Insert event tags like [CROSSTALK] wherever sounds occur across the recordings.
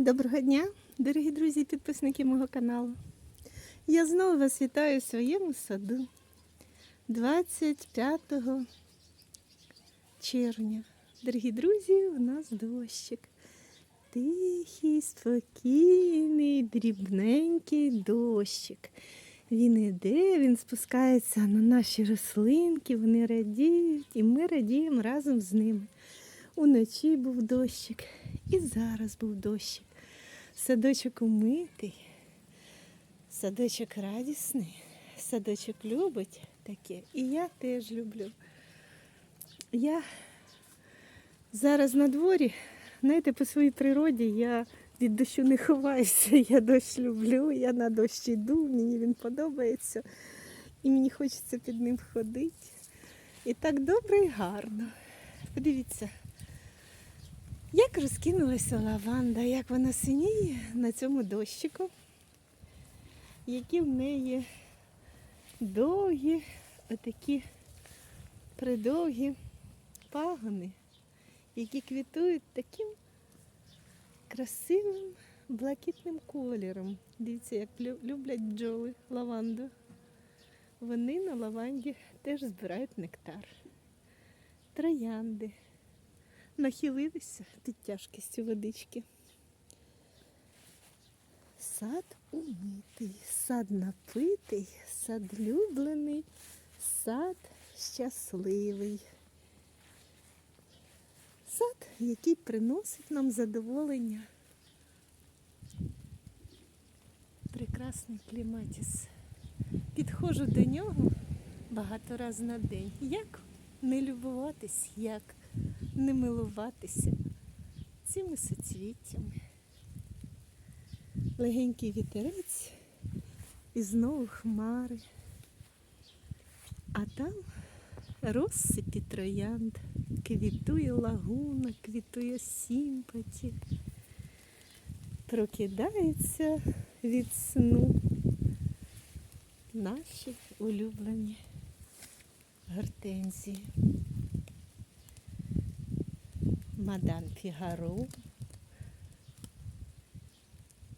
Доброго дня, дорогі друзі і підписники мого каналу. Я знову вас вітаю в своєму саду 25 червня. Дорогі друзі, у нас дощик. Тихий, спокійний, дрібненький дощик. Він іде, він спускається на наші рослинки, вони радіють, і ми радіємо разом з ними. Уночі був дощик, і зараз був дощик. Садочок умитий, садочок радісний, садочок любить таке. І я теж люблю. Я зараз на дворі, знаєте, по своїй природі я від дощу не ховаюся. [LAUGHS] Я дощ люблю, я на дощ йду, мені він подобається. І мені хочеться під ним ходити. І так добре і гарно. Подивіться. Як розкинулася лаванда, як вона синіє на цьому дощику, які в неї довгі, отакі придовгі пагони, які квітують таким красивим блакитним кольором. Дивіться, як люблять бджоли лаванду. Вони на лаванді теж збирають нектар. Троянди нахилилися під тяжкістю водички. Сад умитий, сад напитий, сад люблений, сад щасливий. Сад, який приносить нам задоволення. Прекрасний кліматіс. Підходжу до нього багато разів на день. Як не любуватись, як не милуватися цими соцвіттями. Легенький вітерець і знову хмари. А там розсипі троянд, квітує лагуна, квітує сімпаті. Прокидається від сну наші улюблені гортензії. Мадан Фігаро,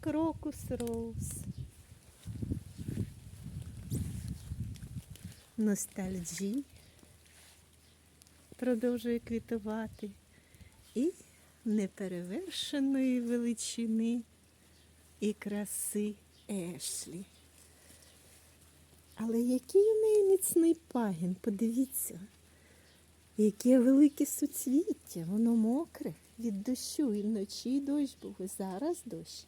Крокус Роуз, Ностальджі. Продовжує квітувати. І неперевершеної величини і краси Ешлі. Але який у неї міцний пагін, подивіться. Яке велике суцвіття, воно мокре від дощу, і вночі дощ був, і зараз дощ.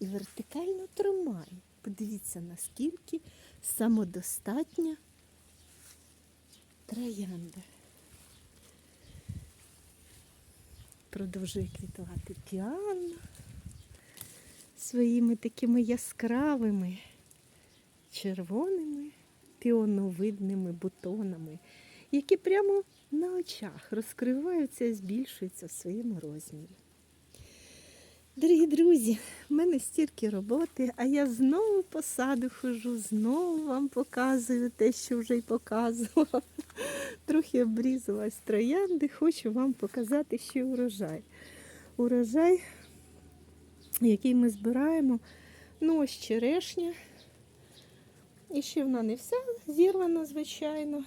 І вертикально тримає. Подивіться, наскільки самодостатня троянда. Продовжує квітувати піано своїми такими яскравими червоними піоновидними бутонами, які прямо на очах розкриваються і збільшуються в своєму розмірі. Дорогі друзі, в мене стільки роботи, а я знову по саду хожу, знову вам показую те, що вже й показувала. Трохи обрізалась троянди, хочу вам показати ще урожай. Урожай, який ми збираємо, ну ось черешня. І ще вона не вся зірвана, звичайно.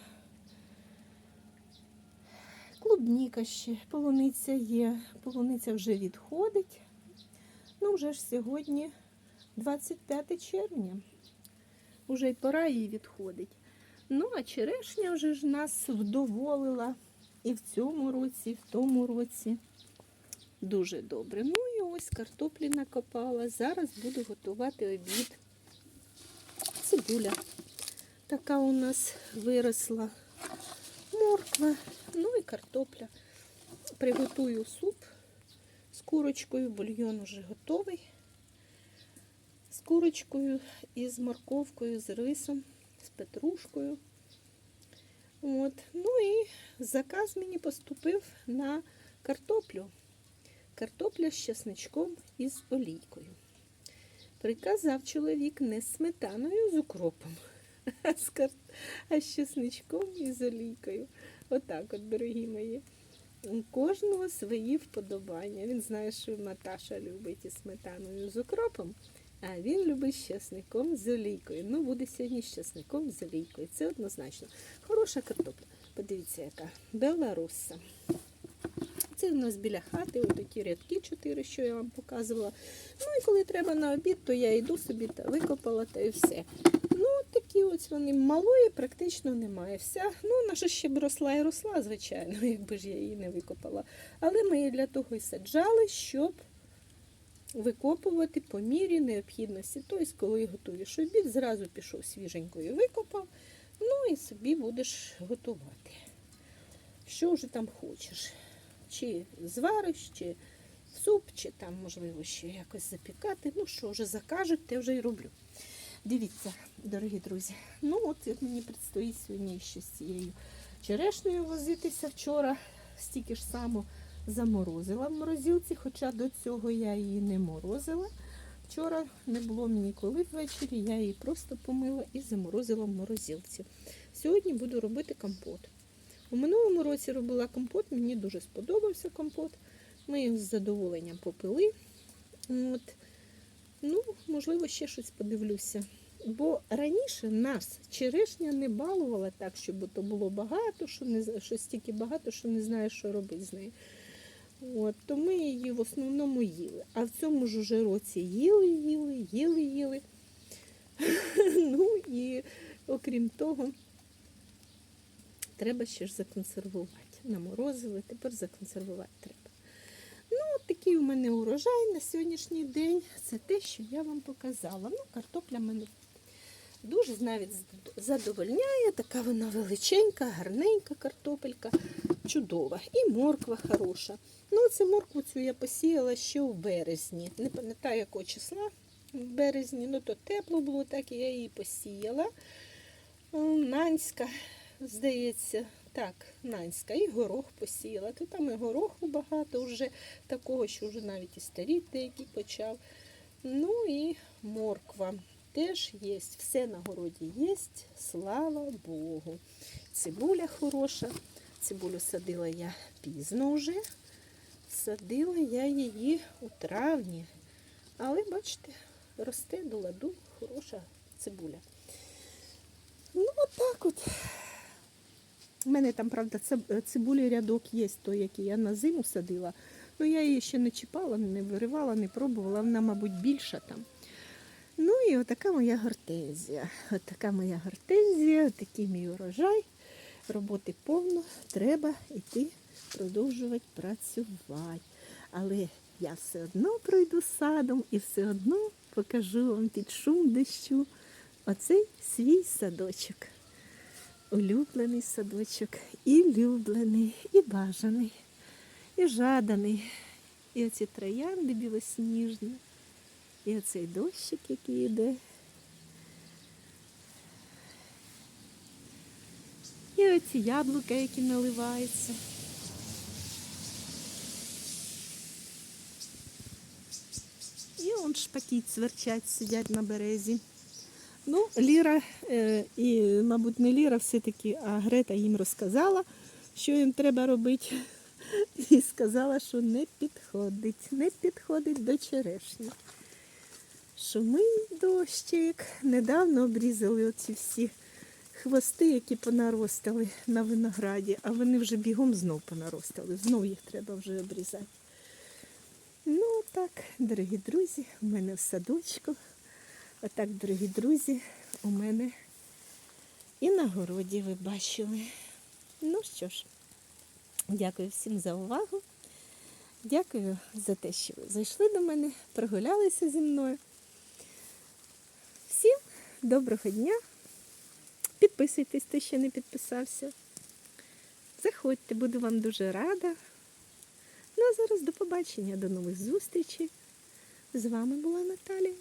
Клубніка ще, полуниця є. Полуниця вже відходить. Ну, вже ж сьогодні 25 червня. Уже й пора їй відходить. Ну, а черешня вже ж нас вдоволила і в цьому році, і в тому році. Дуже добре. Ну і ось картоплі накопала. Зараз буду готувати обід. Цибуля. Така у нас виросла морква, ну і картопля. Приготую суп з курочкою, бульйон уже готовий. З курочкою і з морковкою, з рисом, з петрушкою. От. Ну і заказ мені поступив на картоплю. Картопля з чесничком і з олійкою. Приказав чоловік не з сметаною з укропом, [LAUGHS] а з, кар... а з чесничком і з олійкою. Отак от, дорогі мої. У кожного свої вподобання. Він знає, що Наташа любить із сметаною з укропом, а він любить з часником з олійкою. Ну, буде сьогодні з з олійкою. Це однозначно. Хороша картопля. Подивіться, яка Беларуса. Це в нас біля хати, ті рядки чотири, що я вам показувала. Ну і коли треба на обід, то я йду собі та викопала та і все. Ну, такі ось вони малої практично немає. Вся, ну, наша ще б росла і росла, звичайно, [LAUGHS] якби ж я її не викопала. Але ми її для того і саджали, щоб викопувати по мірі необхідності. Тобто, коли готуєш обід, зразу пішов свіженькою викопав, ну і собі будеш готувати. Що вже там хочеш. Чи звариш, чи суп, чи там, можливо, ще якось запікати. Ну, що вже закажуть, те вже й роблю. Дивіться, дорогі друзі. Ну, от як мені предстоїть сьогодні ще з цією черешнею возитися вчора, стільки ж само заморозила в морозилці, хоча до цього я її не морозила. Вчора не було мені коли ввечері, я її просто помила і заморозила в морозилці. Сьогодні буду робити компот. У минулому році робила компот, мені дуже сподобався компот. Ми його з задоволенням попили. От. Ну, можливо, ще щось подивлюся. Бо раніше нас черешня не балувала так, щоб то було багато, що не що стільки багато, що не знаєш, що робити з нею. От, то ми її в основному їли. А в цьому ж уже році їли, їли, їли, їли. [LAUGHS] ну і окрім того, треба ще ж законсервувати. Наморозили, тепер законсервувати треба. Такий у мене урожай на сьогоднішній день. Це те, що я вам показала. Ну, картопля мене дуже навіть задовольняє. Така вона величенька, гарненька картопелька, чудова. І морква хороша. Ну, це моркву цю я посіяла ще в березні. Не пам'ятаю, якого числа в березні, ну то тепло було, так і я її посіяла. Нанська, здається, так, Нанська, і горох посіяла. То там і гороху багато вже такого, що вже навіть і старі деякі почав. Ну і морква теж є. Все на городі є, слава Богу. Цибуля хороша. Цибулю садила я пізно вже. Садила я її у травні. Але, бачите, росте до ладу, хороша цибуля. Ну, отак от. У мене там, правда, циб- цибулі рядок є, той, який я на зиму садила. Ну, я її ще не чіпала, не виривала, не пробувала, вона, мабуть, більша там. Ну і отака моя гортензія. Отака моя гортензія, такий мій урожай. Роботи повно, треба йти продовжувати працювати. Але я все одно пройду садом і все одно покажу вам під шум дощу оцей свій садочок. Улюблений садочок, і люблений, і бажаний, і жаданий. І оці троянди білосніжні, і оцей дощик, який йде. І оці яблука, які наливаються. І он шпаки цверчать, сидять на березі. Ну, Ліра е, і, мабуть, не Ліра все-таки, а Грета їм розказала, що їм треба робити. І сказала, що не підходить, не підходить до черешні. Шумить дощик. Недавно обрізали оці всі хвости, які понаростали на винограді, а вони вже бігом знов понаростали. Знов їх треба вже обрізати. Ну так, дорогі друзі, у мене в садочку. Отак, дорогі друзі, у мене і на городі ви бачили. Ну що ж, дякую всім за увагу. Дякую за те, що ви зайшли до мене, прогулялися зі мною. Всім доброго дня. Підписуйтесь, хто ще не підписався. Заходьте, буду вам дуже рада. Ну а зараз до побачення, до нових зустрічей. З вами була Наталія.